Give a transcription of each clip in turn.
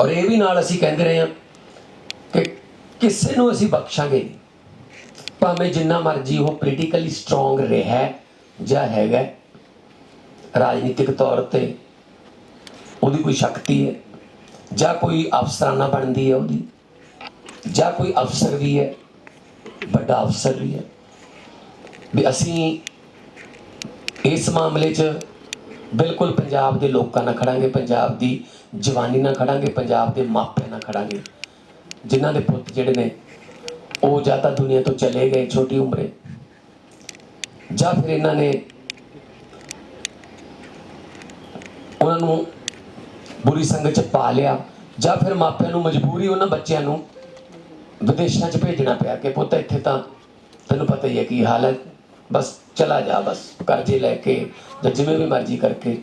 ਔਰ ਇਹ ਵੀ ਨਾਲ ਅਸੀਂ ਕਹਿੰਦੇ ਰਹੇ ਹਾਂ ਕਿ ਕਿਸੇ ਨੂੰ ਅਸੀਂ ਬਖਸ਼ਾਂਗੇ ਭਾਵੇਂ ਜਿੰਨਾ ਮਰਜ਼ੀ ਉਹ ਪੋਲੀਟੀਕਲੀ ਸਟਰੋਂਗ ਰਿਹਾ ਜਾਂ ਹੈਗਾ ਰਾਜਨੀਤਿਕ ਤੌਰ ਤੇ ਉਹਦੀ ਕੋਈ ਸ਼ਕਤੀ ਹੈ, ਜਾਂ ਕੋਈ ਅਫਸਰਾਨਾ ਬਣਦੀ ਹੈ ਉਹਦੀ, ਜਾਂ ਕੋਈ ਅਫਸਰ ਵੀ ਹੈ, ਵੱਡਾ ਅਫਸਰ ਵੀ ਹੈ। ਵੀ ਅਸੀਂ ਇਸ ਮਾਮਲੇ 'ਚ ਬਿਲਕੁਲ ਪੰਜਾਬ ਦੇ ਲੋਕਾਂ ਨਾਲ ਖੜਾਂਗੇ, ਪੰਜਾਬ ਦੀ ਜਵਾਨੀ ਨਾਲ ਖੜਾਂਗੇ, ਪੰਜਾਬ ਦੇ ਮਾਪਿਆਂ ਨਾਲ ਖੜਾਂਗੇ। ਜਿਨ੍ਹਾਂ ਦੇ ਪੁੱਤ ਜਿਹੜੇ ਨੇ, ਉਹ ਜਾਂ ਤਾਂ ਦੁਨੀਆ ਤੋਂ ਚਲੇ ਗਏ ਛੋਟੀ ਉਮਰੇ, ਜਾਂ ਫਿਰ ਇਹਨਾਂ ਨੇ ਉਹਨਾਂ ਨੂੰ ਬੁਰੀ ਸੰਗਤ ਚ ਪਾ ਲਿਆ, ਜਾਂ ਫਿਰ ਮਾਪਿਆਂ ਨੂੰ ਮਜਬੂਰੀ ਉਹਨਾਂ ਬੱਚਿਆਂ ਨੂੰ ਵਿਦੇਸ਼ਾਂ ਚ ਭੇਜਣਾ ਪਿਆ ਕਿ ਪੁੱਤ ਇੱਥੇ ਤਾਂ ਤੈਨੂੰ ਪਤਾ ਹੀ ਹੈ ਕੀ ਹਾਲਤ ਬਸ ਚਲਾ ਜਾ, ਬਸ ਕਰਜ਼ੇ ਲੈ ਕੇ ਜਾਂ ਜਿਵੇਂ ਵੀ ਮਰਜ਼ੀ ਕਰਕੇ।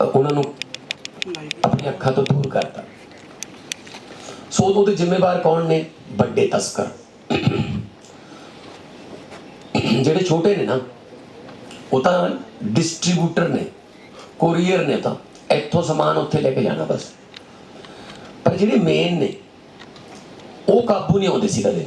ਉਹਨਾਂ ਨੂੰ ਆਪਣੀ ਅੱਖਾਂ ਤੋਂ ਦੂਰ ਕਰਤਾ। ਸੋ ਉਹਦੇ ਜ਼ਿੰਮੇਵਾਰ ਕੌਣ ਨੇ? ਵੱਡੇ ਤਸਕਰ। ਜਿਹੜੇ ਛੋਟੇ ਨੇ ਨਾ, ਉਹ ਤਾਂ ਡਿਸਟ੍ਰੀਬਿਊਟਰ ਨੇ ਕੋਰੀਅਰ ਨੇ ਤਾਂ। ਇੱਥੋਂ ਸਮਾਨ ਉੱਥੇ ਲੈ ਕੇ ਜਾਣਾ ਬਸ। ਪਰ ਜਿਹੜੇ ਮੇਨ ਨੇ, ਉਹ ਕਾਬੂ ਨਹੀਂ ਆਉਂਦੇ ਸੀ ਕਦੇ।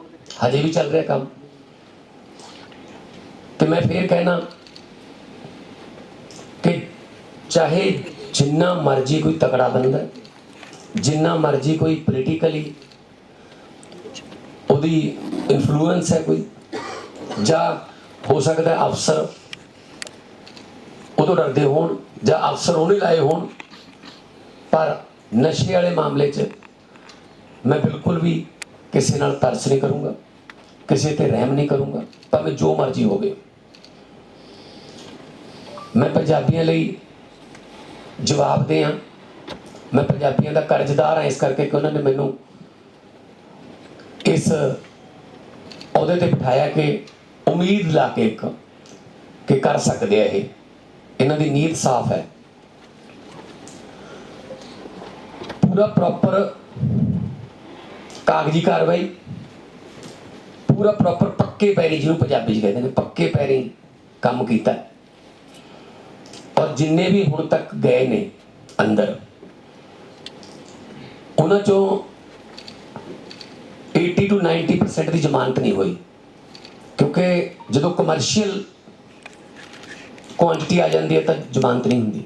ਹਜੇ ਵੀ ਚੱਲ ਰਿਹਾ ਕੰਮ। ਤੇ ਮੈਂ ਫੇਰ ਕਹਿਣਾ ਕਿ ਚਾਹੇ ਜਿੰਨਾ ਮਰਜ਼ੀ ਕੋਈ ਤਕੜਾ ਬੰਦਾ ਜਿੰਨਾ ਮਰਜ਼ੀ ਕੋਈ ਪੋਲੀਟੀਕਲੀ ਉਹਦੀ ਇਨਫਲੂਐਂਸ ਹੈ ਕੋਈ, ਜਾਂ ਹੋ ਸਕਦਾ ਅਫਸਰ ਉਹ ਤੋਂ ਡਰਦੇ ਹੋਣ ਜਾਂ ਅਫਸਰ ਉਹਨੇ ਲਾਏ ਹੋਣ, ਪਰ ਨਸ਼ੇ ਵਾਲੇ ਮਾਮਲੇ 'ਚ ਮੈਂ ਬਿਲਕੁਲ ਵੀ ਕਿਸੇ ਨਾਲ ਤਰਸ ਨਹੀਂ ਕਰੂੰਗਾ। ਕਿਸੇ ਤੇ ਰਹਿਮ ਨਹੀਂ ਕਰੂੰਗਾ ਭਾਵੇਂ ਜੋ ਮਰਜ਼ੀ ਹੋਵੇ ਮੈਂ ਪੰਜਾਬੀਆਂ ਲਈ ਜਵਾਬ ਦੇ ਹਾਂ। ਮੈਂ ਪੰਜਾਬੀਆਂ ਦਾ ਕਰਜ਼ਦਾਰ ਹਾਂ, ਇਸ ਕਰਕੇ ਕਿ ਉਹਨਾਂ ਨੇ ਮੈਨੂੰ ਇਸ ਅਹੁਦੇ ਤੇ ਬਿਠਾਇਆ ਕਿ ਉਮੀਦ ਲਾ ਕੇ ਇੱਕ, ਕਿ ਕਰ ਸਕਦੇ ਆ ਇਹ। ਇਹਨਾਂ ਦੀ ਨੀਤ ਸਾਫ਼ ਹੈ। ਪੂਰਾ ਪ੍ਰੋਪਰ ਕਾਗਜ਼ੀ ਕਾਰਵਾਈ ਪੂਰਾ ਪ੍ਰੋਪਰ ਪੱਕੇ ਪੈਰੀ ਜਿਹਨੂੰ ਪੰਜਾਬੀ 'ਚ ਕਹਿੰਦੇ ਨੇ, ਪੱਕੇ ਪੈਰੀ ਕੰਮ ਕੀਤਾ। ਔਰ ਜਿੰਨੇ ਵੀ ਹੁਣ ਤੱਕ ਗਏ ਨੇ ਅੰਦਰ, ਉਹਨਾਂ ਚੋਂ 80 ਤੋਂ 90% ਦੀ ਜ਼ਮਾਨਤ ਨਹੀਂ ਹੋਈ। ਕਿਉਂਕਿ ਜਦੋਂ ਕਮਰਸ਼ੀਅਲ ਕੁਆਂਟੀਟੀ ਆ ਜਾਂਦੀ ਹੈ ਤਾਂ ਜ਼ਮਾਨਤ ਨਹੀਂ ਹੁੰਦੀ।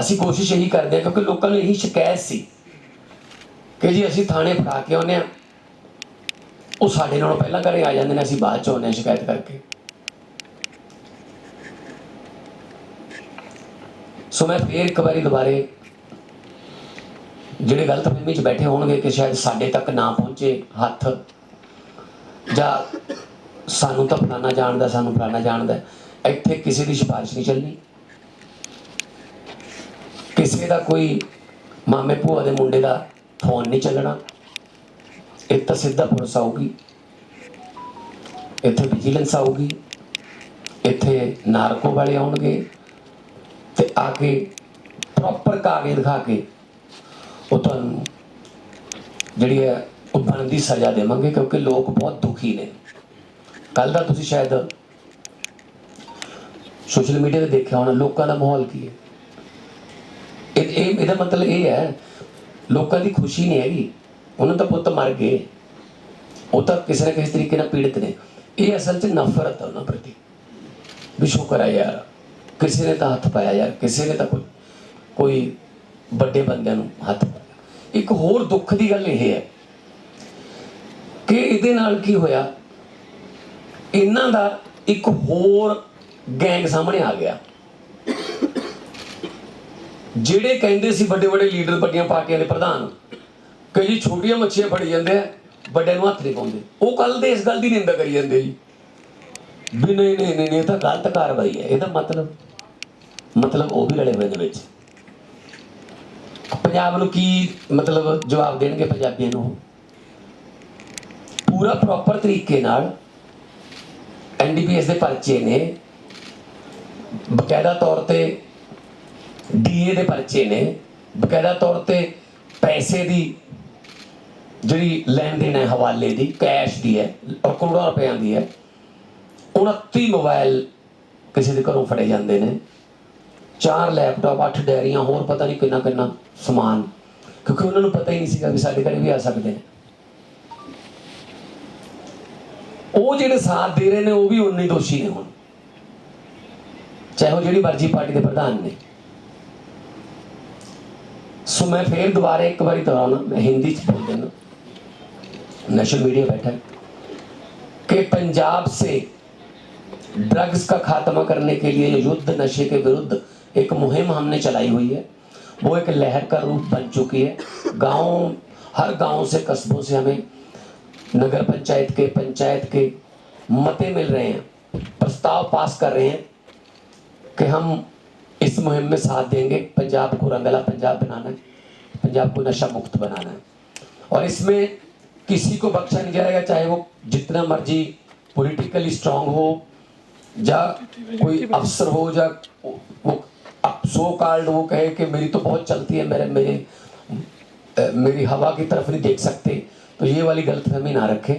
ਅਸੀਂ ਕੋਸ਼ਿਸ਼ ਇਹੀ ਕਰਦੇ ਹਾਂ ਕਿਉਂਕਿ ਲੋਕਾਂ ਨੂੰ ਇਹੀ ਸ਼ਿਕਾਇਤ ਸੀ ਕਿ ਜੀ ਅਸੀਂ ਥਾਣੇ ਫੜਾ ਕੇ ਆਉਂਦੇ ਆ ਉਹ ਸਾਡੇ ਨਾਲੋਂ ਪਹਿਲਾਂ ਘਰੇ ਆ ਜਾਂਦੇ ਨੇ, ਅਸੀਂ ਬਾਅਦ ਚ ਆਉਂਦੇ ਹਾਂ ਸ਼ਿਕਾਇਤ ਕਰਕੇ। ਸੋ ਮੈਂ ਫੇਰ ਇੱਕ ਵਾਰੀ ਦੁਬਾਰੇ ਜਿਹੜੇ ਗਲਤ ਫਹਿਮੀ ਚ ਬੈਠੇ ਹੋਣਗੇ ਕਿ ਸ਼ਾਇਦ ਸਾਡੇ ਤੱਕ ਨਾ ਪਹੁੰਚੇ ਹੱਥ, ਜਾਂ ਸਾਨੂੰ ਤਾਂ ਫਲਾਣਾ ਜਾਣਦਾ, ਸਾਨੂੰ ਫਲਾਣਾ ਜਾਣਦਾ, ਇੱਥੇ ਕਿਸੇ ਦੀ ਸਿਫਾਰਿਸ਼ ਨਹੀਂ ਚੱਲਣੀ। ਕਿਸੇ ਦਾ ਕੋਈ ਮਾਮੇ ਭੂਆ ਦੇ ਮੁੰਡੇ ਦਾ ਫੋਨ ਨਹੀਂ ਚੱਲਣਾ। ਇੱਕ ਤਾਂ ਸਿੱਧਾ ਪੁਲਿਸ ਆਊਗੀ, ਇੱਥੇ ਵਿਜੀਲੈਂਸ ਆਊਗੀ, ਇੱਥੇ ਨਾਰਕੋ ਵਾਲੇ ਆਉਣਗੇ ਤੇ ਆ ਕੇ ਪ੍ਰੋਪਰ ਕਾਗਜ਼ ਦਿਖਾ ਕੇ ਉਹ ਤੁਹਾਨੂੰ ਜਿਹੜੀ ਹੈ ਉਹ ਬਣਦੀ ਸਜ਼ਾ ਦੇਵਾਂਗੇ ਕਿਉਂਕਿ ਲੋਕ ਬਹੁਤ ਦੁਖੀ ਨੇ। ਕੱਲ ਦਾ ਤੁਸੀਂ ਸ਼ਾਇਦ ਸੋਸ਼ਲ ਮੀਡੀਆ ਤੇ ਦੇਖਿਆ ਹੋਣਾ, ਲੋਕਾਂ ਦਾ ਮਾਹੌਲ ਕੀ ਹੈ? ਇਹ, ਇਹਦਾ ਮਤਲਬ ਇਹ ਹੈ, ਲੋਕਾਂ ਦੀ ਖੁਸ਼ੀ ਨਹੀਂ ਹੈਗੀ। ਉਹਨਾਂ ਦਾ ਪੁੱਤ ਮਰ ਗਏ ਉਹ ਤਾਂ ਕਿਸੇ ਨਾ ਕਿਸੇ ਤਰੀਕੇ ਨਾਲ ਪੀੜਤ ਨੇ ਇਹ ਅਸਲ 'ਚ ਨਫ਼ਰਤ ਹੈ ਉਹਨਾਂ ਪ੍ਰਤੀ ਵੀ ਸ਼ੁਕਰ ਹੈ ਯਾਰ ਕਿਸੇ ਨੇ ਤਾਂ ਹੱਥ ਪਾਇਆ ਯਾਰ ਕਿਸੇ ਨੇ ਤਾਂ ਕੋਈ ਕੋਈ ਵੱਡੇ ਬੰਦਿਆਂ ਨੂੰ ਹੱਥ ਪਾਇਆ ਇੱਕ ਹੋਰ ਦੁੱਖ ਦੀ ਗੱਲ ਇਹ ਹੈ ਕਿ ਇਹਦੇ ਨਾਲ ਕੀ ਹੋਇਆ ਇਹਨਾਂ ਦਾ ਇੱਕ ਹੋਰ ਗੈਂਗ ਸਾਹਮਣੇ ਆ ਗਿਆ ਜਿਹੜੇ ਕਹਿੰਦੇ ਸੀ ਵੱਡੇ ਵੱਡੇ ਲੀਡਰ ਵੱਡੀਆਂ ਪਾਰਟੀਆਂ ਦੇ ਪ੍ਰਧਾਨ ਕਈ ਛੋਟੀਆਂ ਮੱਛੀਆਂ ਫੜੀ ਜਾਂਦੇ ਆ ਵੱਡੇ ਨੂੰ ਹੱਥ ਨਹੀਂ ਪਾਉਂਦੇ। ਉਹ ਕੱਲ ਦੇ ਇਸ ਗੱਲ ਦੀ ਨਿੰਦਾ ਕਰੀ ਜਾਂਦੇ ਜੀ। ਵੀ ਨਹੀਂ ਨਹੀਂ ਨਹੀਂ ਇਹ ਤਾਂ ਗਲਤ ਕਾਰਵਾਈ ਹੈ। ਇਹਦਾ ਮਤਲਬ ਮਤਲਬ ਉਹ ਵੀ ਰਲੇ ਹੋਏ ਨੇ ਵਿੱਚ। ਪੰਜਾਬ ਨੂੰ ਕੀ ਮਤਲਬ ਜਵਾਬ ਦੇਣਗੇ ਪੰਜਾਬੀਆਂ ਨੂੰ? ਪੂਰਾ ਪ੍ਰੋਪਰ ਤਰੀਕੇ ਨਾਲ ਐਨਡੀਪੀਐਸ ਦੇ ਪਰਚੇ ਨੇ। ਬਕਾਇਦਾ ਤੌਰ ਤੇ ਡੀਏ ਦੇ ਪਰਚੇ ਨੇ। ਬਕਾਇਦਾ ਤੌਰ ਤੇ ਪੈਸੇ ਦੀ ਜਿਹੜੀ ਲੈਣ ਦੇਣ ਹੈ ਹਵਾਲੇ ਦੀ ਕੈਸ਼ ਦੀ ਹੈ ਔਰ ਕਰੋੜਾਂ ਰੁਪਏ ਦੀ ਹੈ 29 ਮੋਬਾਈਲ ਕਿਸੇ ਦੇ ਘਰੋਂ ਫੜੇ ਜਾਂਦੇ ਨੇ। ਚਾਰ ਲੈਪਟਾਪ ਅੱਠ ਡੈਰੀਆਂ, ਹੋਰ ਪਤਾ ਨਹੀਂ ਕਿੰਨਾ ਕਿੰਨਾ ਸਮਾਨ। ਕਿਉਂਕਿ ਉਹਨਾਂ ਨੂੰ ਪਤਾ ਹੀ ਨਹੀਂ ਸੀਗਾ ਵੀ ਸਾਡੇ ਘਰੇ ਵੀ ਆ ਸਕਦੇ ਨੇ। ਉਹ ਜਿਹੜੇ ਸਾਥ ਦੇ ਰਹੇ ਨੇ, ਉਹ ਵੀ ਉਨੇ ਦੋਸ਼ੀ ਨੇ ਹੁਣ। ਚਾਹੇ ਉਹ ਜਿਹੜੀ ਮਰਜ਼ੀ ਪਾਰਟੀ ਦੇ ਪ੍ਰਧਾਨ ਨੇ। ਸੋ ਮੈਂ ਫੇਰ ਦੁਬਾਰੇ ਇੱਕ ਵਾਰੀ ਦੁਹਰਾਉਣਾ, ਮੈਂ ਹਿੰਦੀ ਚ ਬੋਲ ਦੇਣਾ नेशनल मीडिया बैठा है, कि पंजाब से ड्रग्स का खात्मा करने के लिए युद्ध नशे के विरुद्ध एक मुहिम हमने चलाई हुई है। वो एक लहर का रूप बन चुकी है। गाँव, हर गाँव से कस्बों से हमें नगर पंचायत के पंचायत के मते मिल रहे हैं, प्रस्ताव पास कर रहे हैं कि हम इस मुहिम में साथ देंगे। पंजाब को रंगला पंजाब बनाना है, पंजाब को नशा मुक्त बनाना है। और इसमें किसी को बख्शा नहीं जाएगा, चाहे वो जितना मर्ज़ी पॉलिटिकली स्ट्रांग हो, या कोई अफसर हो, या वो सो कार्ड वो कहे कि मेरी तो बहुत चलती है, मेरे मेरे मेरी हवा की तरफ़ नहीं देख सकते तो ये वाली गलतफहमी ना रखें।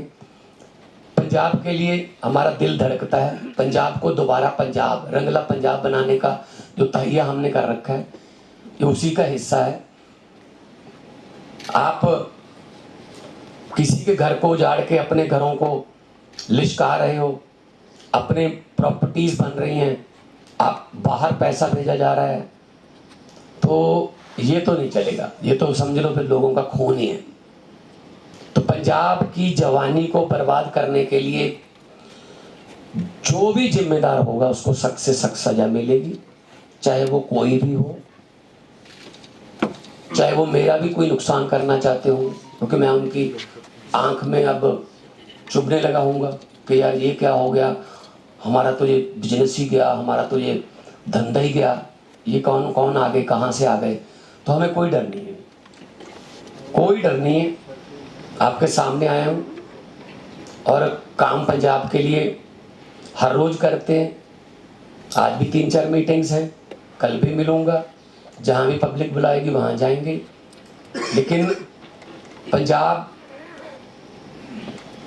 पंजाब के लिए हमारा दिल धड़कता है। पंजाब को दोबारा पंजाब, रंगला पंजाब बनाने का जो तहिया हमने कर रखा है, ये उसी का हिस्सा है। आप किसी के घर को उजाड़ के अपने घरों को लिशका रहे हो, अपने प्रॉपर्टीज़ बन रही हैं, आप बाहर पैसा भेजा जा रहा है तो ये तो नहीं चलेगा। ये तो समझ लो फिर लोगों का खून ही है। तो पंजाब की जवानी को बर्बाद करने के लिए जो भी जिम्मेदार होगा, उसको सख्त से सख्त सजा मिलेगी। चाहे वो कोई भी हो, चाहे वो मेरा भी कोई नुकसान करना चाहते हो, क्योंकि मैं उनकी आँख में अब चुभने लगा हूँगा कि यार ये क्या हो गया? हमारा तो ये बिज़नेस ही गया, हमारा तो ये धंधा ही गया। ये कौन कौन आ गए कहाँ से आ गए? तो हमें कोई डर नहीं है। कोई डर नहीं है। आपके सामने आया हूँ और काम पंजाब के लिए हर रोज करते हैं। आज भी तीन चार मीटिंग्स हैं। कल भी मिलूँगा। जहाँ भी पब्लिक बुलाएगी, वहाँ जाएँगे। लेकिन पंजाब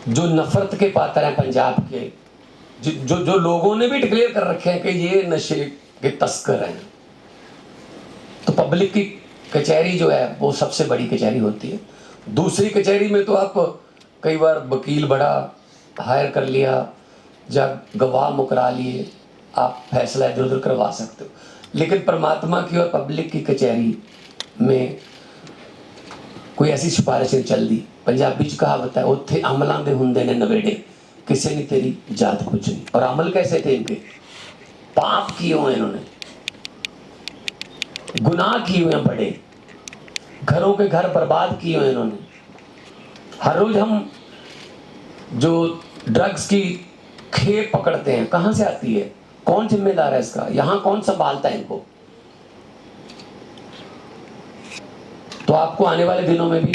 जो नफरत के पात्र हैं पंजाब के, जो जो लोगों ने भी डिक्लेयर कर रखे हैं कि ये नशे के तस्कर हैं। तो पब्लिक की कचहरी जो है, वो सबसे बड़ी कचहरी होती है। दूसरी कचहरी में तो आप कई बार वकील बड़ा हायर कर लिया, या गवाह मुकरा लिए, आप फैसला इधर उधर करवा सकते हो। लेकिन परमात्मा की और पब्लिक की कचहरी में कोई ऐसी सिफारिशें चल दी ਪੰਜਾਬੀ ਚ ਕਹਾਵਤ ਹੈ ਉੱਥੇ ਅਮਲਾਂ ਦੇ ਹੁੰਦੇ ਨੇ ਨਵੇੜੇ ਕਿਸੇ ਨੇ ਤੇਰੀ ਜਾਤ ਪੁੱਛਣੀ ਔਰ ਅਮਲ कैसे थे इनके पाप किए हुए इन्होंने गुनाह किए हुए हैं बड़े घरों के घर बर्बाद किए हुए इन्होंने हर रोज हम जो ड्रग्स की खेप पकड़ते हैं कहाँ से आती है कौन जिम्मेदार है इसका यहाँ कौन संभालता है इनको तो आपको आने वाले दिनों में भी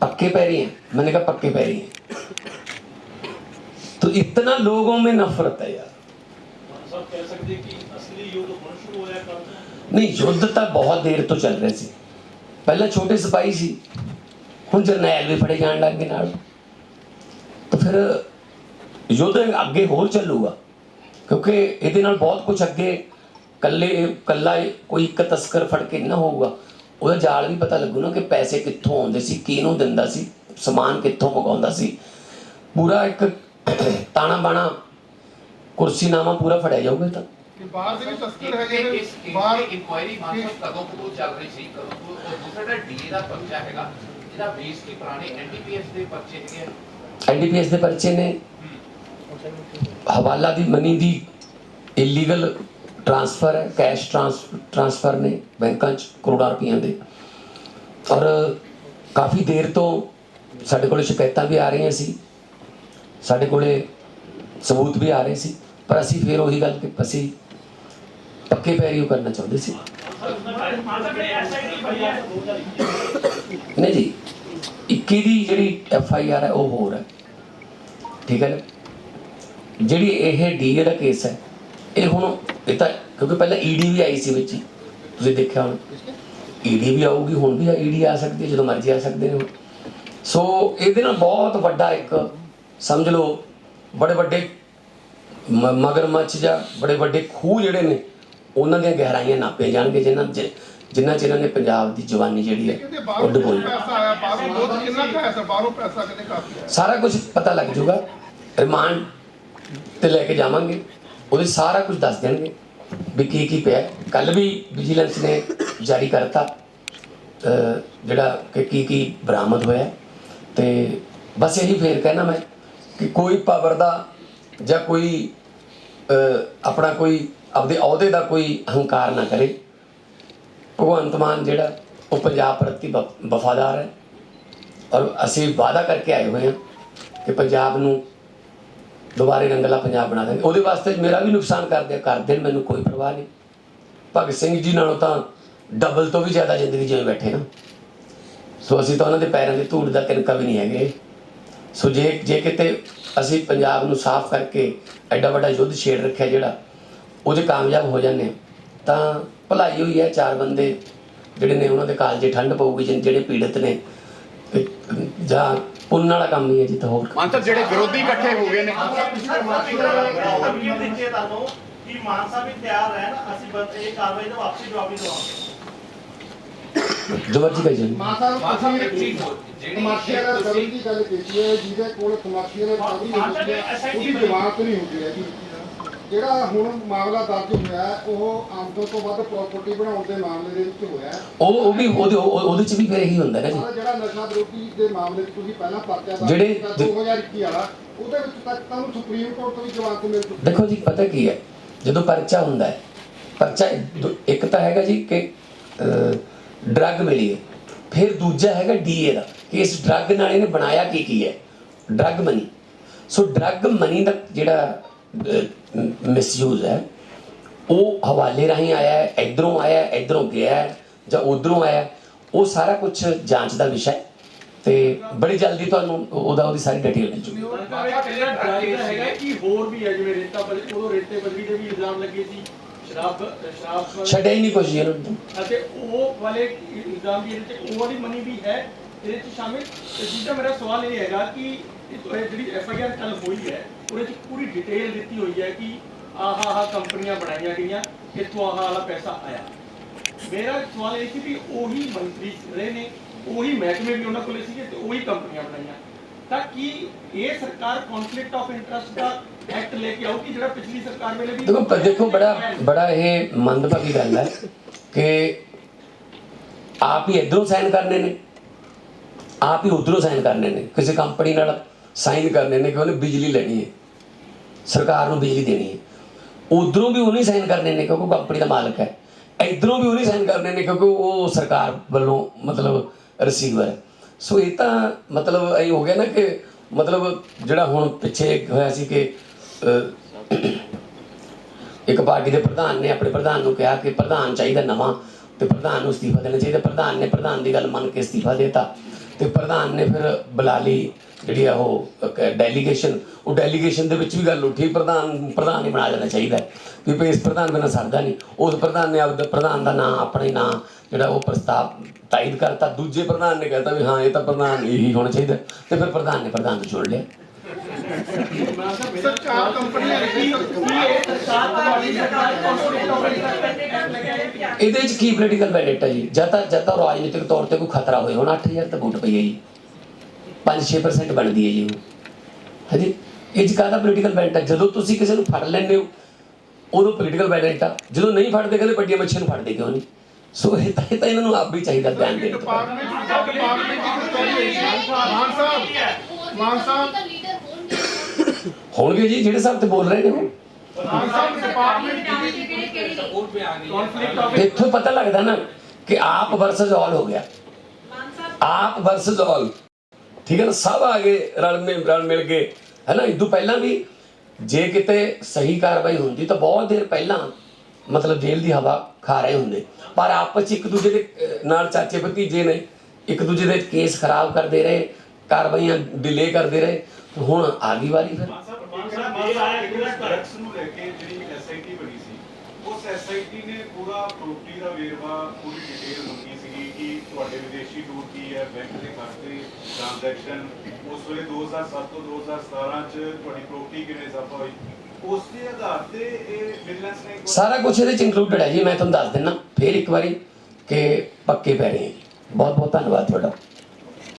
पक्के पैरी हैं मैंने कहा पक्के पैरी हैं तो इतना लोगों में नफरत है यार ਸਭ ਕਹਿ ਸਕਦੇ ਕਿ ਅਸਲੀ ਯੁੱਧ ਹੁਣ ਸ਼ੁਰੂ ਹੋਇਆ ਕੱਲ ਨਹੀਂ ਯੁੱਧ ਤਾਂ ਬਹੁਤ ਦੇਰ ਤੋਂ ਚੱਲ ਰਿਹਾ ਸੀ ਪਹਿਲਾਂ ਛੋਟੇ ਸਿਪਾਹੀ ਸੀ ਹੁਣ ਜਰਨੈਲ ਵੀ ਫੜੇ ਜਾਣ ਲੱਗ ਗਏ ਨਾਲ ਤਾਂ ਫਿਰ ਯੁੱਧ ਅੱਗੇ ਹੋਰ ਚੱਲੂਗਾ ਕਿਉਂਕਿ ਇਹਦੇ ਨਾਲ ਬਹੁਤ ਕੁਝ ਅੱਗੇ ਕੱਲੇ ਕੱਲਾ ਕੋਈ ਇੱਕ ਤਸਕਰ ਫੜ ਕੇ ਨਾ ਹੋਊਗਾ ਉਹਦਾ ਜਾਲ ਵੀ ਪਤਾ ਲੱਗੂ ਨਾ ਕਿ ਪੈਸੇ ਕਿੱਥੋਂ ਆਉਂਦੇ ਸੀ ਕਿਹਨੂੰ ਦਿੰਦਾ ਸੀ ਸਮਾਨ ਕਿੱਥੋਂ ਮੰਗਾਉਂਦਾ ਸੀ। ਪੂਰਾ ਇੱਕ ਤਾਣਾ ਬਾਣਾ ਕੁਰਸੀਨਾਮਾ ਪੂਰਾ ਫੜਿਆ ਜਾਊਗਾ ਇਹ ਤਾਂ। ਕਿ ਬਾਹਰ ਦੇ ਵੀ ਤਸਕਰ ਹੈਗੇ ਨੇ ਬਾਹਰ ਇਨਕੁਆਇਰੀ ਮਾਨਸਾ ਕਦੋਂ ਕਦੋਂ ਚੱਲ ਰਹੀ ਸੀ ਕਦੋਂ ਤੋਂ ਉਹ ਦੂਸਰਾ ਜਿਹੜਾ ਡੀਏ ਦਾ ਪਰਚਾ ਹੈਗਾ ਜਿਹਦਾ ਬੇਸ ਕੀ ਪੁਰਾਣੇ ਐਨਡੀਪੀਐਸ ਦੇ ਪਰਚੇ ਹੈਗੇ ਆ। ਐਨਡੀਪੀਐਸ ਦੇ ਪਰਚੇ ਨੇ। ਹਵਾਲਾ ਦੀ ਮਨੀ ਦੀ ਇਲੀਗਲ ਟ੍ਰਾਂਸਫਰ ਹੈ, ਕੈਸ਼ ਟ੍ਰਾਂਸਫਰ ਨੇ ਬੈਂਕਾਂ 'ਚ ਕਰੋੜਾਂ ਰੁਪਈਆਂ ਦੇ। ਔਰ ਕਾਫੀ ਦੇਰ ਤੋਂ ਸਾਡੇ ਕੋਲ ਸ਼ਿਕਾਇਤਾਂ ਵੀ ਆ ਰਹੀਆਂ ਸੀ। ਸਾਡੇ ਕੋਲੇ ਸਬੂਤ ਵੀ ਆ ਰਹੇ ਸੀ। ਪਰ ਅਸੀਂ ਫਿਰ ਉਹੀ ਗੱਲ ਕਿ ਅਸੀਂ ਪੱਕੇ ਪੈਰੀ ਉਹ ਕਰਨਾ ਚਾਹੁੰਦੇ ਸੀ। ਨਹੀਂ ਜੀ 21 ਦੀ ਜਿਹੜੀ ਐਫ ਆਈ ਆਰ ਹੈ, ਉਹ ਹੋਰ ਹੈ। ਠੀਕ ਹੈ ਜਿਹੜੀ ਇਹ ਡੀਏ ਦਾ ਕੇਸ ਹੈ, ਇਹ ਹੁਣ ਇਹ ਤਾਂ ਕਿਉਂਕਿ ਪਹਿਲਾਂ ਈਡੀ ਵੀ ਆਈ ਸੀ ਵਿੱਚ ਤੁਸੀਂ ਦੇਖਿਆ ਹੁਣ। ਈਡੀ ਵੀ ਆਊਗੀ ਹੁਣ ਵੀ ਈਡੀ ਆ ਸਕਦੀ ਹੈ ਜਦੋਂ ਮਰਜ਼ੀ ਆ ਸਕਦੇ ਨੇ। ਸੋ ਇਹਦੇ ਨਾਲ ਬਹੁਤ ਵੱਡਾ ਇੱਕ ਸਮਝ ਲਓ ਬੜੇ ਵੱਡੇ ਮਗਰਮੱਛ ਜਾਂ ਬੜੇ ਵੱਡੇ ਖੂਹ ਜਿਹੜੇ ਨੇ ਉਹਨਾਂ ਦੀਆਂ ਗਹਿਰਾਈਆਂ ਨਾਪੇ ਜਾਣਗੇ ਜਿਨ੍ਹਾਂ ਜਿਨ੍ਹਾਂ ਚ ਇਹਨਾਂ ਨੇ ਪੰਜਾਬ ਦੀ ਜਵਾਨੀ ਜਿਹੜੀ ਹੈ ਉਹ ਡੁਬੋਈ ਸਾਰਾ? ਕੁਝ ਪਤਾ ਲੱਗ ਜਾਊਗਾ। ਰਿਮਾਂਡ ਤੇ ਲੈ ਕੇ ਜਾਵਾਂਗੇ। ਉਹਦੇ ਸਾਰਾ ਕੁਝ ਦੱਸ ਦੇਣਗੇ ਵੀ ਕੀ ਕੀ ਪਿਆ। ਕੱਲ ਵੀ ਵਿਜੀਲੈਂਸ ਨੇ ਜਾਰੀ ਕਰਤਾ ਅਹ, ਜਿਹੜਾ ਕਿ ਕੀ ਕੀ ਬਰਾਮਦ ਹੋਇਆ। ਤੇ ਬਸ ਇਹੀ ਫੇਰ ਕਹਿਣਾ ਮੈਂ ਕਿ ਕੋਈ ਪਾਵਰ ਦਾ ਜਾਂ ਕੋਈ ਆਪਣਾ ਕੋਈ ਆਪਦੇ ਅਹੁਦੇ ਦਾ ਕੋਈ ਹੰਕਾਰ ਨਾ ਕਰੇ। ਭਗਵੰਤ ਮਾਨ ਜਿਹੜਾ ਉਹ ਪੰਜਾਬ ਪ੍ਰਤੀ ਵਫ- ਵਫਾਦਾਰ ਹੈ। ਔਰ ਅਸੀਂ ਵਾਅਦਾ ਕਰਕੇ ਆਏ ਹੋਏ ਹਾਂ ਕਿ ਪੰਜਾਬ ਨੂੰ ਦੁਬਾਰੇ ਰੰਗਲਾ ਪੰਜਾਬ ਬਣਾ ਦੇਣਗੇ ਉਹਦੇ ਵਾਸਤੇ ਮੇਰਾ ਵੀ ਨੁਕਸਾਨ ਕਰਦੇ ਕਰਦੇ ਮੈਨੂੰ ਕੋਈ ਪਰਵਾਹ ਨਹੀਂ। ਭਗਤ ਸਿੰਘ ਜੀ ਨਾਲੋਂ ਤਾਂ ਡਬਲ ਤੋਂ ਵੀ ਜ਼ਿਆਦਾ ਜ਼ਿੰਦਗੀ ਜਿਵੇਂ ਬੈਠੇ ਨਾ। ਸੋ ਅਸੀਂ ਤਾਂ ਉਹਨਾਂ ਦੇ ਪੈਰਾਂ ਦੀ ਧੂੜ ਦਾ ਕਿਨਕਾ ਵੀ ਨਹੀਂ ਹੈਗੇ। ਸੋ ਜੇ ਜੇ ਕਿਤੇ ਅਸੀਂ ਪੰਜਾਬ ਨੂੰ ਸਾਫ਼ ਕਰਕੇ ਐਡਾ ਵੱਡਾ ਯੁੱਧ ਛੇੜ ਰੱਖਿਆ ਜਿਹੜਾ ਉਹਦੇ ਕਾਮਯਾਬ ਹੋ ਜਾਂਦੇ ਹਾਂ, ਤਾਂ ਭਲਾਈ ਹੋਈ ਹੈ ਚਾਰ ਬੰਦੇ ਜਿਹੜੇ ਨੇ ਉਹਨਾਂ ਦੇ ਕਾਲਜੇ ਠੰਡ ਪਊਗੀ ਜਿਹੜੇ ਪੀੜਤ ਨੇ। ਜਾਂ ਪੁੰਨ ਵਾਲਾ ਕੰਮ ਹੀ ਹੈ ਜੀ ਤਾਂ ਹੋਰ ਮਾਨ ਸਾਹਿਬ ਜਿਹੜੇ ਵਿਰੋਧੀ ਇਕੱਠੇ ਹੋ ਗਏ ਨੇ। ਕਿ ਮਾਨਸਾ ਵੀ ਤਿਆਰ ਰਹਿਣ ਅਸੀਂ ਬਸ ਇਹ ਕਾਰਵਾਈ ਦਾ ਵਾਪਸੀ ਜਵਾਬ ਵੀ ਦਵਾਂਗੇ ਜੋ ਕਹੀ ਜਾਓ ਮਾਤਾ ਮਾਨ ਸਾਹਿਬ ਇੱਕ ਚੀਜ਼ ਜਿਹੜੀ ਕਮਰਸ਼ੀਅਲ ਤੁਸੀਂ- ਰਿਕਵਰੀ ਦੀ ਗੱਲ ਕੀਤੀ ਹੈ ਜਿਹਦੇ ਕੋਲ ਕਮਰਸ਼ੀਅਲ ਰਿਕਵਰੀ ਹੁੰਦੀ ਹੈ ਉਹਦੀ ਜਮਾਨਤ ਨਹੀਂ ਹੁੰਦੀ ਹੈਗੀ। ਜਿਹੜਾ ਹੁਣ ਮਾਮਲਾ ਦਰਜ ਹੋਇਆ ਉਹ ਆਮਦਨ ਤੋਂ ਵੱਧ ਪ੍ਰਾਪਰਟੀ ਬਣਾਉਣ ਦੇ ਮਾਮਲੇ ਦੇ ਵਿੱਚ ਹੋਇਆ। ਉਹ ਉਹ ਵੀ ਉਹਦੇ ਉਹ- ਉਹਦੇ ਚ ਵੀ ਫਿਰ ਇਹੀ ਹੁੰਦਾ ਨਾ ਜੀ। ਜਿਹੜਾ ਨਸ਼ਾ ਵਿਰੋਧੀ ਦੇ ਮਾਮਲੇ 'ਚ ਤੁਸੀਂ ਪਹਿਲਾਂ ਪਰਚਾ ਦਰਜ ਜਿਹੜੇ- ਕੀਤਾ 2021 ਵਾਲਾ ਉਹਦੇ ਵਿੱਚ ਤੱਕ ਤੁਹਾਨੂੰ ਸੁਪਰੀਮ ਕੋਰਟ ਤੋਂ ਵੀ ਜਵਾਬ ਮਿਲ ਚੁੱਕੀ ਦੇਖੋ ਜੀ ਪਤਾ ਕੀ ਹੈ ਜਦੋਂ ਪਰਚਾ ਹੁੰਦਾ ਹੈ ਪਰਚਾ ਦੋ- ਇੱਕ ਤਾਂ ਹੈਗਾ ਜੀ ਕਿ ਡਰੱਗ ਮਿਲੀ ਹੈ ਫਿਰ ਦੂਜਾ ਹੈਗਾ ਡੀਏ ਦਾ ਕਿ ਇਸ ਡਰੱਗ ਨਾਲ ਇਹਨੇ ਬਣਾਇਆ ਕੀ ਕੀ ਹੈ drug money so drug money ਦਾ ਜਿਹੜਾ ਮਿਸਯੂਜ਼ ਹੈ। ਉਹ ਹਵਾਲੇ ਰਾਹੀਂ ਆਇਆ ਹੈ ਇਧਰੋਂ ਆਇਆ ਹੈ ਇਧਰੋਂ ਗਿਆ ਹੈ ਜਾਂ ਉਧਰੋਂ ਆਇਆ ਉਹ ਸਾਰਾ ਕੁਝ ਜਾਂਚ ਦਾ ਵਿਸ਼ਾ ਹੈ। ਤੇ ਬੜੀ ਜਲਦੀ ਤੁਹਾਨੂੰ ਉਹਦਾ ਉਹਦੀ ਸਾਰੀ ਡਿਟੇਲ ਮਿਲ ਜੂਗੀ। ਹੈਗਾ ਕਿ ਹੋਰ ਵੀ ਹੈ ਜਿਵੇਂ ਰੇਤਾ ਬਦਲੀ ਉਦੋਂ ਰੇਤੇ ਬਦਲੀ ਦੇ ਵੀ ਇਲਜ਼ਾਮ ਲੱਗੇ ਸੀ। ਸ਼ਰਾਬ ਸ਼ਰਾਬ ਛੱਡਿਆ ਹੀ ਨਹੀਂ ਕੁਝ ਇਹਨਾਂ। ਨੂੰ ਅਤੇ ਉਹ ਵਾਲੇ ਇਲਜ਼ਾਮ ਵੀ ਇਹਦੇ ਚ ਉਹ ਵਾਲੀ ਮਨੀ ਵੀ ਹੈ ਇਹਦੇ ਚ ਸ਼ਾਮਿਲ। ਤੇ ਦੂਜਾ ਮੇਰਾ ਸਵਾਲ ਇਹ ਹੈਗਾ ਕਿ ਜਿਹੜੀ ਐਫ ਆਈ ਆਰ ਕੱਲ ਹੋਈ ਹੈ ਉਹਦੇ ਚ ਪੂਰੀ ਡਿਟੇਲ ਦਿੱਤੀ ਹੋਈ ਹੈ ਕਿ ਆਹ ਆਹ ਕੰਪਨੀਆਂ ਬਣਾਈਆਂ ਗਈਆਂ ਇੱਥੋਂ ਆਹ ਵਾਲਾ ਪੈਸਾ ਆਇਆ। ਮੇਰਾ ਸਵਾਲ ਇਹ ਸੀ ਵੀ ਉਹੀ ਮੰਤਰੀ ਰਹੇ ਨੇ ਉਹੀ ਮਹਿਕਮੇ ਵੀ ਉਹਨਾਂ ਕੋਲੇ ਸੀਗੇ ਤੇ ਉਹੀ ਕੰਪਨੀਆਂ ਬਣਾਈਆਂ। ਤਾਂ ਕੀ ਇਹ ਸਰਕਾਰ ਕਨਫਲਿਕਟ ਆਫ ਇੰਟਰਸਟ ਦਾ ਐਕਟ ਲੈ ਕੇ ਆਊਗੀ ਜਿਹੜਾ ਪਿਛਲੀ ਸਰਕਾਰ ਵੇਲੇ ਵੀ ਦੇਖੋ ਦੇਖੋ ਬੜਾ ਬੜਾ ਇਹ ਮੰਦਭਾਗੀ ਗੱਲ ਹੈ ਕਿ ਆਪ ਹੀ ਇਧਰੋਂ ਸਾਈਨ ਕਰਨੇ ਨੇ। ਆਪ ਹੀ ਉਧਰੋਂ ਸਾਈਨ ਕਰਨੇ ਨੇ। ਕਿਸੇ ਕੰਪਨੀ ਨਾਲ ਸਾਈਨ ਕਰਨੇ ਨੇ ਕਿ ਉਹਨੇ ਬਿਜਲੀ ਲੈਣੀ ਹੈ। ਸਰਕਾਰ ਨੂੰ ਬਿਜਲੀ ਦੇਣੀ ਹੈ। ਉਧਰੋਂ ਵੀ ਉਹਨੇ ਸਾਈਨ ਕਰਨੇ ਨੇ ਕਿਉਂਕਿ ਕੰਪਨੀ ਦਾ ਮਾਲਕ ਹੈ। ਇਧਰੋਂ ਵੀ ਉਹਨੇ ਸਾਈਨ ਕਰਨੇ ਨੇ ਕਿਉਂਕਿ ਉਹ ਸਰਕਾਰ ਵੱਲੋਂ ਮਤਲਬ ਰਿਸੀਵਰ ਹੈ। ਸੋ ਇਹ ਤਾਂ ਮਤਲਬ ਇਹ ਹੋ ਗਿਆ ਨਾ ਕਿ ਮਤਲਬ ਜਿਹੜਾ ਹੁਣ ਪਿੱਛੇ ਹੋਇਆ ਸੀ ਕਿ ਇੱਕ ਪਾਰਟੀ ਦੇ ਪ੍ਰਧਾਨ ਨੇ ਆਪਣੇ ਪ੍ਰਧਾਨ ਨੂੰ ਕਿਹਾ ਕਿ ਪ੍ਰਧਾਨ ਚਾਹੀਦਾ ਨਵਾਂ ਤੇ ਪ੍ਰਧਾਨ ਨੂੰ ਅਸਤੀਫਾ ਦੇਣਾ ਚਾਹੀਦਾ। ਪ੍ਰਧਾਨ ਨੇ ਪ੍ਰਧਾਨ ਦੀ ਗੱਲ ਮੰਨ ਕੇ ਅਸਤੀਫਾ ਦੇਤਾ। ਤੇ ਪ੍ਰਧਾਨ ਨੇ ਫਿਰ ਬੁਲਾ ਲਈ ਜਿਹੜੀ ਆ ਉਹ ਡੈਲੀਗੇਸ਼ਨ ਉਹ ਡੈਲੀਗੇਸ਼ਨ ਦੇ ਵਿੱਚ ਵੀ ਗੱਲ ਉੱਠੀ, ਪ੍ਰਧਾਨ ਪ੍ਰਧਾਨ ਹੀ ਬਣਾ ਜਾਣਾ ਚਾਹੀਦਾ ਕਿ ਵੀ ਭਈ ਇਸ ਪ੍ਰਧਾਨ ਬਿਨਾਂ ਸਰਦਾ ਨਹੀਂ। ਉਸ ਪ੍ਰਧਾਨ ਨੇ ਆਪਦਾ ਪ੍ਰਧਾਨ ਦਾ ਨਾਂ, ਆਪਣੇ ਨਾਂ, ਜਿਹੜਾ ਉਹ ਪ੍ਰਸਤਾਵ ਤਾਇਦ ਕਰਤਾ। ਦੂਜੇ ਪ੍ਰਧਾਨ ਨੇ ਕਹਿਤਾ ਵੀ ਹਾਂ, ਇਹ ਤਾਂ ਪ੍ਰਧਾਨ ਇਹੀ ਹੋਣਾ ਚਾਹੀਦਾ। ਤੇ ਫਿਰ ਪ੍ਰਧਾਨ ਨੇ ਪ੍ਰਧਾਨ ਨੂੰ ਚੁਣ ਲਿਆ। ਕੰਪਨੀਆਂ ਇਹਦੇ ਵਿੱਚ ਕੀ ਪੋਲੀਟੀਕਲ ਬੈਲਟ ਹੈ ਜੀ? ਜਾਂ ਤਾਂ ਜਾਂ ਤਾਂ ਰਾਜਨੀਤਿਕ ਤੌਰ ਤੇ ਕੋਈ ਖਤਰਾ ਹੋਏ। ਹੁਣ 8000 ਤਾਂ ਵੋਟ ਪਈ ਹੈ ਜੀ। 5-6% ਬਣਦੀ ਹੈ ਜੀ ਹਾਂਜੀ? ਇਹ 'ਚ ਕਾਹਦਾ ਪੋਲੀਟੀਕਲ ਬੈਲਟ ਹੈ? ਜਦੋਂ ਤੁਸੀਂ ਕਿਸੇ ਨੂੰ ਫੜ ਲੈਂਦੇ ਹੋ ਉਦੋਂ ਪੋਲੀਟੀਕਲ ਬੈਲਟ ਆ। ਜਦੋਂ ਨਹੀਂ ਫੜਦੇ ਕਹਿੰਦੇ ਵੱਡੀਆਂ ਮੱਛੀਆਂ ਨੂੰ ਫੜਦੇ ਕਿਉਂ ਨਹੀਂ? ਸੋ ਇਹ ਤਾਂ ਇਹ ਤਾਂ ਇਹਨਾਂ ਨੂੰ ਆਪ ਵੀ ਚਾਹੀਦਾ ਧਿਆਨ ਦੇਣ ਡਿਪਾਰਟਮੈਂਟ ਦੀ ਮਾਨ ਸਾਹਿਬ ਮਾਨ ਸਾਹਿਬ ਹੋਣਗੇ ਜੀ, ਜਿਹੜੇ ਸਾਹਿਬ ਤੇ ਬੋਲ ਰਹੇ ਨੇ ਉਹ। ਇੱਥੋਂ ਪਤਾ ਲੱਗਦਾ ਨਾ ਕਿ ਆਪ ਵਰਸਸ ਆਲ ਹੋ ਗਿਆ। ਆਪ ਵਰਸਸ ਆਲ ਠੀਕ ਹੈ ਨਾ, ਸਭ ਆ ਗਏ, ਰਲ ਮਿਲ ਰਲ ਮਿਲ ਕੇ ਹੈ ਨਾ, ਇਦੋਂ ਪਹਿਲਾਂ ਵੀ ਜੇ ਕਿਤੇ ਸਹੀ ਕਾਰਵਾਈ ਹੁੰਦੀ ਤਾਂ ਬਹੁਤ ਦੇਰ ਪਹਿਲਾਂ ਮਤਲਬ ਜੇਲ੍ਹ ਦੀ ਹਵਾ ਖਾ ਰਹੇ ਹੁੰਦੇ। ਪਰ ਆਪਸ 'ਚ ਇੱਕ ਦੂਜੇ ਦੇ ਨਾਲ ਚਾਚੇ ਭਤੀਜੇ ਨੇ, ਇੱਕ ਦੂਜੇ ਦੇ ਕੇਸ ਖਰਾਬ ਕਰਦੇ ਰਹੇ, ਕਾਰਵਾਈਆਂ ਡਿਲੇ ਕਰਦੇ ਰਹੇ। ਹੁਣ ਆ ਗਈ ਵਾਰੀ ਫਿਰ। ਡਰੱਗਸ ਨੂੰ ਲੈ ਕੇ ਜਿਹੜੀ ਐਸਆਈਟੀ ਬਣੀ ਸੀ ਉਸ ਐਸਆਈਟੀ ਨੇ ਪੂਰਾ ਪ੍ਰੋਪਰਟੀ ਦਾ ਵੇਰਵਾ ਪੂਰੀ ਡਿਟੇਲ ਮੰਗੀ ਸੀਗੀ ਕਿ ਤੁਹਾਡੇ ਵਿਦੇਸ਼ੀ ਟੂਰ ਕੀ ਹੈ ਬੈਂਕ ਦੇ ਖਾਤੇ ਟ੍ਰਾਂਜੈਕਸ਼ਨ ਉਸ ਵੇਲੇ 2007 ਤੋਂ 2017 ਚ ਤੁਹਾਡੀ ਪ੍ਰੋਪਰਟੀ ਕਿਵੇਂ ਇਜ਼ਾਫਾ ਹੋਈ? ਉਸ ਦੇ ਆਧਾਰ ਤੇ ਇਹ ਵਿਜੀਲੈਂਸ ਨੇ ਇੱਕ ਵਾਰ- ਸਾਰਾ ਕੁਝ ਇਹਦੇ ਚ ਇਨਕਲੂਡਡ ਹੈ ਜੀ ਮੈਂ ਤੁਹਾਨੂੰ ਦੱਸ ਦਿੰਦਾ ਫੇਰ ਇੱਕ ਵਾਰੀ ਕਿ ਪੱਕੇ ਪੈ ਰਹੇ ਜੀ। ਬਹੁਤ ਬਹੁਤ ਧੰਨਵਾਦ ਤੁਹਾਡਾ।